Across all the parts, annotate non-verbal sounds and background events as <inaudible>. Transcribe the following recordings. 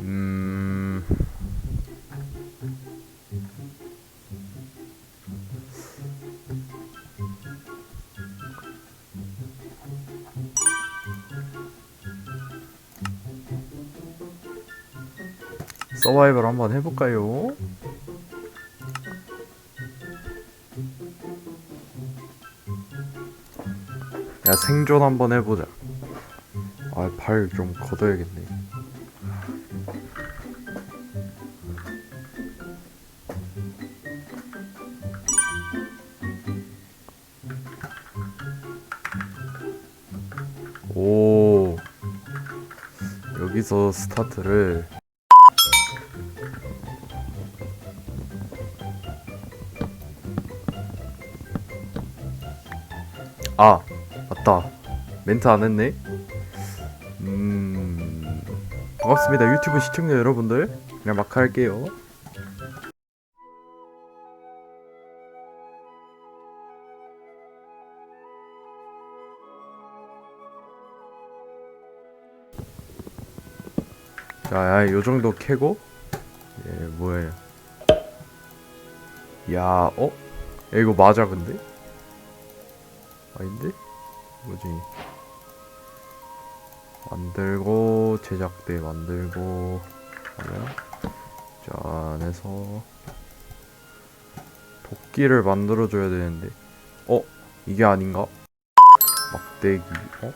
음. 서바이벌 한번 해볼까요? 야 생존 한번 해보자. 아 발 좀 걷어야겠네. 오. 여기서 스타트를. 아 맞다. 멘트 안 했네. 음 반갑습니다. 유튜브 시청자 여러분들. 그냥 막 할게요 자, 야, 요 정도 캐고 예, 뭐예요? 야, 어? 야, 이거 맞아 근데? 아닌데? 뭐지? 만들고 제작대 만들고 하면 자 안에서 도끼를 만들어 줘야 되는데 어? 이게 아닌가? 막대기 어?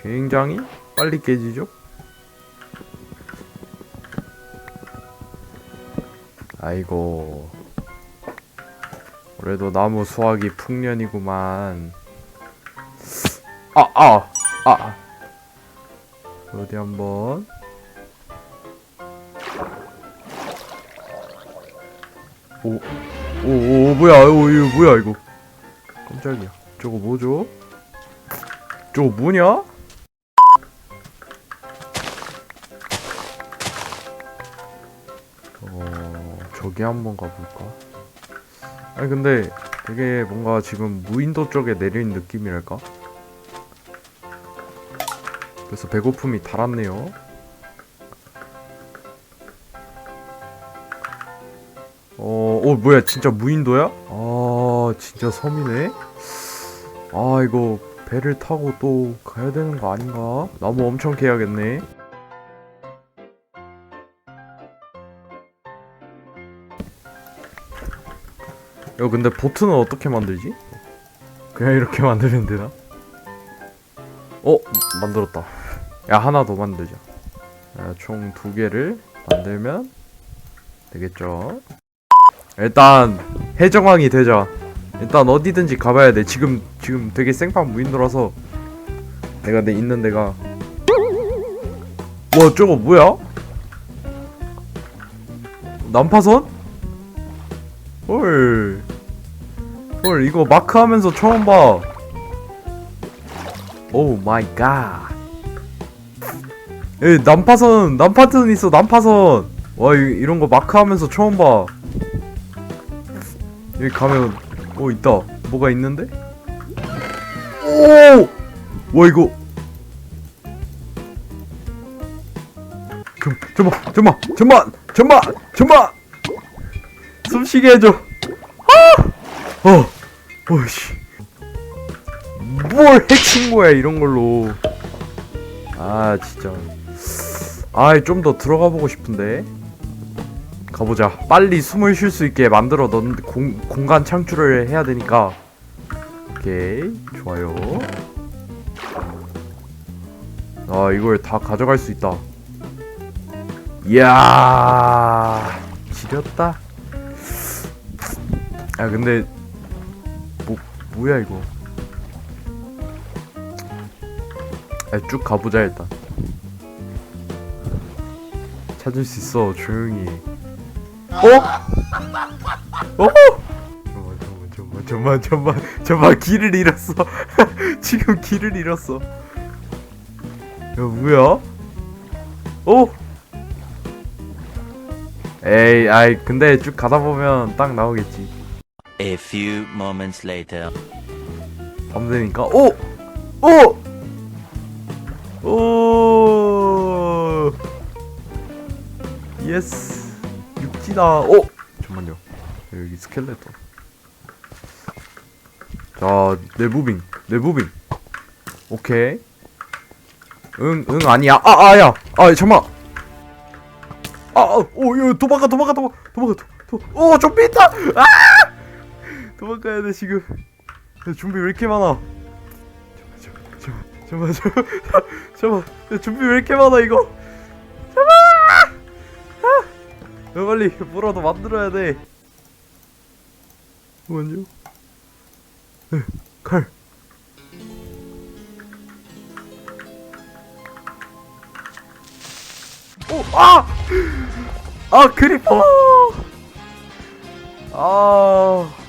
굉장히 빨리 깨지죠? 아이고 그래도 나무 수확이 풍년이구만 아! 아! 아! 어디 한번 오, 오, 오, 뭐야, 오, 이거 뭐야, 이거. 깜짝이야. 저거 뭐죠? 저거 뭐냐? 저기 한번 가볼까? 아니, 근데 되게 뭔가 지금 무인도 쪽에 내린 느낌이랄까? 그래서 배고픔이 달았네요. 어, 어, 뭐야, 진짜 무인도야? 아, 진짜 섬이네? 아, 이거 배를 타고 또 가야 되는 거 아닌가? 나무 엄청 캐야겠네. 야, 근데 보트는 어떻게 만들지? 그냥 이렇게 <laughs> 만들면 되나? 어, 만들었다. 야, 하나 더 만들자. 총 두 개를 만들면 되겠죠? 일단 해적왕이 되자. 일단 어디든지 가봐야 돼. 지금 지금 되게 생판 무인도라서 내가 내 있는 데가 와 저거 뭐야? 난파선? 헐. 헐 이거 마크 하면서 처음 봐. 오 마이 갓. 에 난파선 난파선 있어 난파선. 와 이, 이런 거 마크 하면서 처음 봐. 여기 가면 어 있다 뭐가 있는데? 오! 와 이거 좀 잠만 잠만 잠만 잠만 잠만 숨쉬게 해줘 아! 어 어씨 뭘 해친 거야 이런 걸로 아 진짜 아이 좀더 들어가 보고 싶은데 가보자. 빨리 숨을 쉴 수 있게 만들어 놓은 공, 공간 창출을 해야 되니까. 오케이, 좋아요. 아, 이걸 다 가져갈 수 있다. 이야, 지렸다. 아, 근데 뭐 뭐야 이거? 아, 쭉 가보자 일단. 찾을 수 있어 조용히. 어? 어? 잠만 잠만 잠만 잠만 잠만 길을 잃었어 <laughs> 지금 길을 잃었어 야 뭐야? 어? 에이 아이 근데 쭉 가다 보면 딱 나오겠지 A few moments later. 밤 되니까 오! 오! 오! 예스! 육지다. 오! 잠만요. 여기 스켈레톤. 자 내부빙. 내부빙. 오케이. 응 응 아니야. 아 아야. 아 잠만. 아 오 야 도망가 도망가 도망가. 도망가 도오 좀비 있다. 아 도망가야 돼 지금. 야, 준비 왜 이렇게 많아? 잠깐 잠깐 잠깐 잠깐 잠깐 야, 준비 왜 이렇게 많아 이거? 잠깐 아! 야, 빨리 뭐라도 만들어야 돼. 네, 칼. 오! 아! 아 크리퍼! 아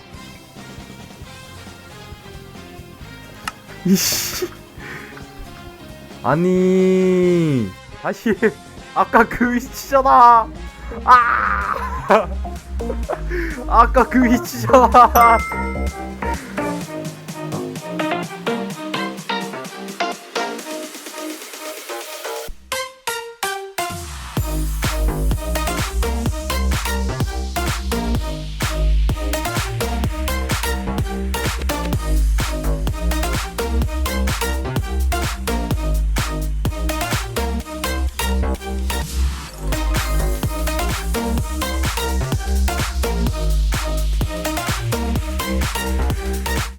이씨 <laughs> 아니 다시 <laughs> 아까 그 위치잖아. 아! <laughs> 아까 그 위치잖아